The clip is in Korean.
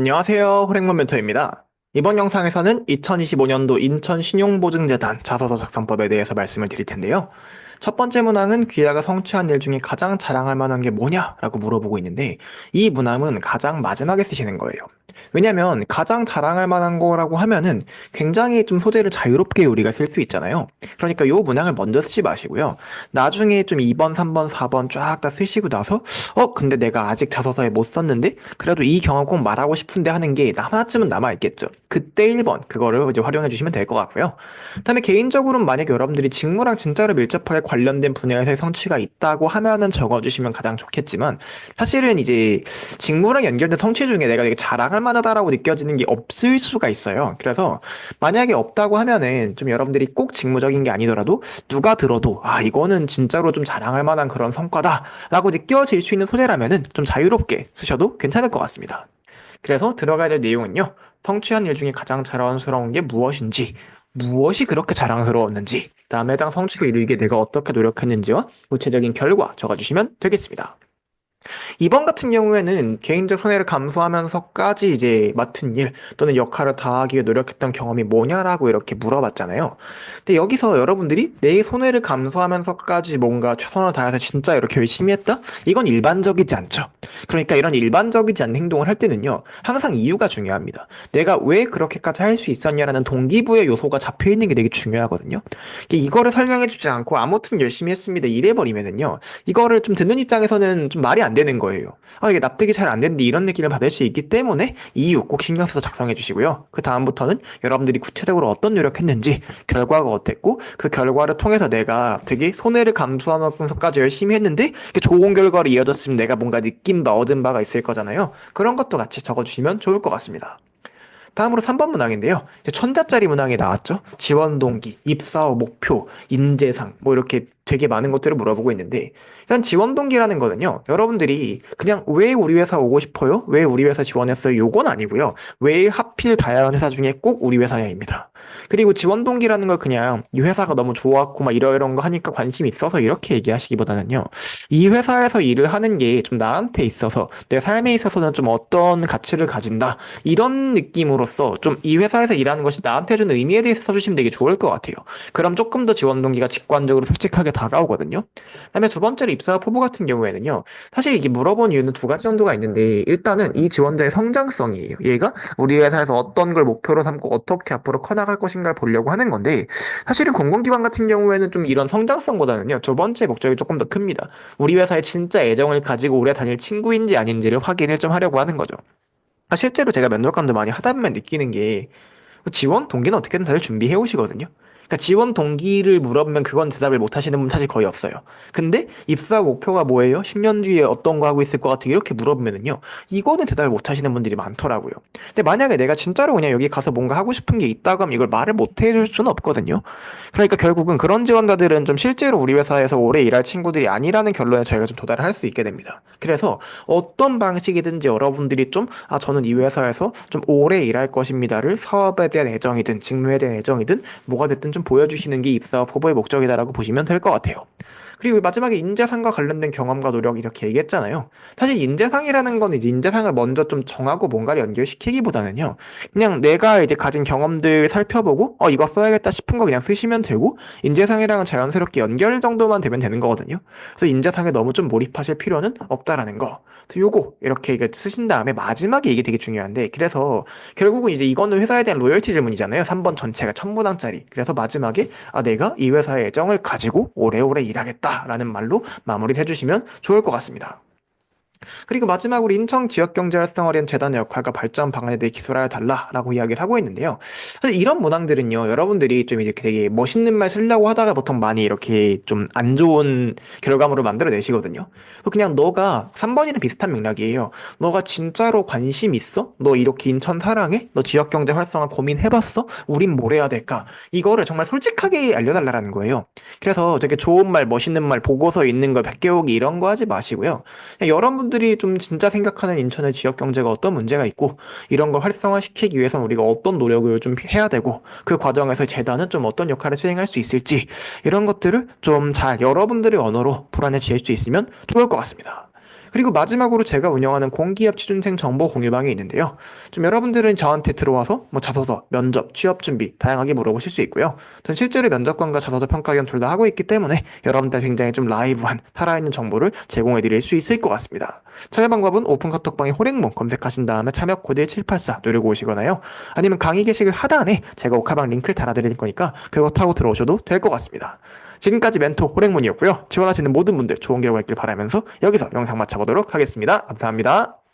안녕하세요. 호랭몬 멘토입니다. 이번 영상에서는 2025년도 인천 신용보증재단 자서서 작성법에 대해서 말씀을 드릴 텐데요. 첫 번째 문항은 귀하가 성취한 일 중에 가장 자랑할 만한 게 뭐냐라고 물어보고 있는데 이 문항은 가장 마지막에 쓰시는 거예요. 왜냐면 가장 자랑할 만한 거라고 하면은 굉장히 좀 소재를 자유롭게 우리가 쓸 수 있잖아요. 그러니까 요 문항을 먼저 쓰지 마시고요. 나중에 좀 2번, 3번, 4번 쫙 다 쓰시고 나서 어 근데 내가 아직 자소서에 못 썼는데 그래도 이 경험 꼭 말하고 싶은데 하는 게 하나쯤은 남아 있겠죠. 그때 1번 그거를 이제 활용해 주시면 될 것 같고요. 그다음에 개인적으로는 만약 여러분들이 직무랑 진짜로 밀접하게 관련된 분야에서의 성취가 있다고 하면은 적어주시면 가장 좋겠지만 사실은 이제 직무랑 연결된 성취 중에 내가 되게 자랑할 만 하다라고 느껴지는 게 없을 수가 있어요. 그래서 만약에 없다고 하면은 좀 여러분들이 꼭 직무적인 게 아니더라도 누가 들어도 아 이거는 진짜로 좀 자랑할 만한 그런 성과다라고 느껴질 수 있는 소재라면은 좀 자유롭게 쓰셔도 괜찮을 것 같습니다. 그래서 들어가야 될 내용은요. 성취한 일 중에 가장 자랑스러운 게 무엇인지, 무엇이 그렇게 자랑스러웠는지, 다음에 해당 성취를 이루기 내가 어떻게 노력했는지와 구체적인 결과 적어주시면 되겠습니다. 이번 같은 경우에는 개인적 손해를 감수하면서까지 이제 맡은 일 또는 역할을 다하기 위해 노력했던 경험이 뭐냐라고 이렇게 물어봤잖아요. 근데 여기서 여러분들이 내 손해를 감수하면서까지 뭔가 최선을 다해서 진짜 이렇게 열심히 했다? 이건 일반적이지 않죠. 그러니까 이런 일반적이지 않은 행동을 할 때는요, 항상 이유가 중요합니다. 내가 왜 그렇게까지 할 수 있었냐라는 동기부여 요소가 잡혀 있는 게 되게 중요하거든요. 이거를 설명해 주지 않고 아무튼 열심히 했습니다. 이래 버리면은요, 이거를 좀 듣는 입장에서는 좀 말이 안 되는 거예요. 아, 이게 납득이 잘 안 되는데 이런 느낌을 받을 수 있기 때문에 이유 꼭 신경 써서 작성해 주시고요. 그 다음부터는 여러분들이 구체적으로 어떤 노력했는지, 결과가 어땠고, 그 결과를 통해서 내가 되게 손해를 감수하면서까지 열심히 했는데, 좋은 결과로 이어졌으면 내가 뭔가 느낀 바, 얻은 바가 있을 거잖아요. 그런 것도 같이 적어주시면 좋을 것 같습니다. 다음으로 3번 문항인데요. 이제 천자짜리 문항에 나왔죠. 지원 동기, 입사 후 목표, 인재상, 뭐 이렇게 되게 많은 것들을 물어보고 있는데 일단 지원 동기라는 거는요. 여러분들이 그냥 왜 우리 회사 오고 싶어요? 왜 우리 회사 지원했어요? 요건 아니고요. 왜 하필 다양한 회사 중에 꼭 우리 회사야입니다. 그리고 지원 동기라는 걸 그냥 이 회사가 너무 좋았고 막 이러이런 거 하니까 관심이 있어서 이렇게 얘기하시기보다는요. 이 회사에서 일을 하는 게 좀 나한테 있어서 내 삶에 있어서는 좀 어떤 가치를 가진다. 이런 느낌으로써 좀이 회사에서 일하는 것이 나한테 주는 의미에 대해서 써주시면 되게 좋을 것 같아요. 그럼 조금 더 지원 동기가 직관적으로 솔직하게 다가오거든요. 그다음에 두 번째로 입사 포부 같은 경우에는요. 사실 이게 물어본 이유는 두 가지 정도가 있는데 일단은 이 지원자의 성장성이에요. 얘가 우리 회사에서 어떤 걸 목표로 삼고 어떻게 앞으로 커나갈 것인가를 보려고 하는 건데 사실은 공공기관 같은 경우에는 좀 이런 성장성보다는요. 두 번째 목적이 조금 더 큽니다. 우리 회사에 진짜 애정을 가지고 오래 다닐 친구인지 아닌지를 확인을 좀 하려고 하는 거죠. 아, 실제로 제가 면접관도 많이 하다 보면 느끼는 게 지원 동기는 어떻게든 다들 준비해 오시거든요. 그러니까 지원 동기를 물어보면 그건 대답을 못 하시는 분 사실 거의 없어요. 근데 입사 목표가 뭐예요? 10년 뒤에 어떤 거 하고 있을 것 같아? 이렇게 물어보면은요. 이거는 대답을 못 하시는 분들이 많더라고요. 근데 만약에 내가 진짜로 그냥 여기 가서 뭔가 하고 싶은 게 있다고 하면 이걸 말을 못 해줄 수는 없거든요. 그러니까 결국은 그런 지원자들은 좀 실제로 우리 회사에서 오래 일할 친구들이 아니라는 결론에 저희가 좀 도달을 할 수 있게 됩니다. 그래서 어떤 방식이든지 여러분들이 좀, 아, 저는 이 회사에서 좀 오래 일할 것입니다를 사업에 대한 애정이든 직무에 대한 애정이든 뭐가 됐든 좀좀 보여주시는 게 입사 포부의 목적이다라고 보시면 될 것 같아요. 그리고 마지막에 인재상과 관련된 경험과 노력 이렇게 얘기했잖아요. 사실 인재상이라는 건 이제 인재상을 먼저 좀 정하고 뭔가를 연결시키기보다는요. 그냥 내가 이제 가진 경험들 살펴보고 어 이거 써야겠다 싶은 거 그냥 쓰시면 되고 인재상이랑은 자연스럽게 연결 정도만 되면 되는 거거든요. 그래서 인재상에 너무 좀 몰입하실 필요는 없다라는 거. 요거 이렇게 이게 쓰신 다음에 마지막에 이게 되게 중요한데 그래서 결국은 이제 이거는 회사에 대한 로열 티 질문이잖아요. 3번 전체가 1000문항짜리. 그래서 마지막에 아 내가 이 회사의 애정을 가지고 오래오래 일하겠다. 있다라는 말로 마무리를 해주시면 좋을 것 같습니다. 그리고 마지막으로 인천 지역 경제 활성화련 재단의 역할과 발전 방안에 대해 기술하여 달라라고 이야기를 하고 있는데요. 사실 이런 문항들은요, 여러분들이 좀 이렇게 되게 멋있는 말 쓰려고 하다가 보통 많이 이렇게 좀 안 좋은 결과물을 만들어내시거든요. 그냥 너가 3번이랑 비슷한 맥락이에요. 너가 진짜로 관심 있어? 너 이렇게 인천 사랑해? 너 지역 경제 활성화 고민해봤어? 우린 뭘 해야 될까? 이거를 정말 솔직하게 알려달라는 거예요. 그래서 되게 좋은 말, 멋있는 말, 보고서 있는 거, 백개오기 이런 거 하지 마시고요. 여러분 분들이 좀 진짜 생각하는 인천의 지역 경제가 어떤 문제가 있고 이런 걸 활성화시키기 위해서는 우리가 어떤 노력을 좀 해야 되고 그 과정에서 재단은 좀 어떤 역할을 수행할 수 있을지 이런 것들을 좀 잘 여러분들의 언어로 불안해 지을 수 있으면 좋을 것 같습니다. 그리고 마지막으로 제가 운영하는 공기업 취준생 정보 공유방이 있는데요. 좀 여러분들은 저한테 들어와서 뭐 자소서, 면접, 취업 준비 다양하게 물어보실 수 있고요. 전 실제로 면접관과 자소서 평가위원 둘 다 하고 있기 때문에 여러분들 굉장히 좀 라이브한 살아있는 정보를 제공해 드릴 수 있을 것 같습니다. 참여 방법은 오픈 카톡방에 호랭몬 검색하신 다음에 참여 코드 1784 누르고 오시거나요. 아니면 강의 게시글 하단에 제가 오카방 링크를 달아드릴 거니까 그거 타고 들어오셔도 될 것 같습니다. 지금까지 멘토 호랭몬이었고요. 지원하시는 모든 분들 좋은 결과 있길 바라면서 여기서 영상 마쳐보도록 하겠습니다. 감사합니다.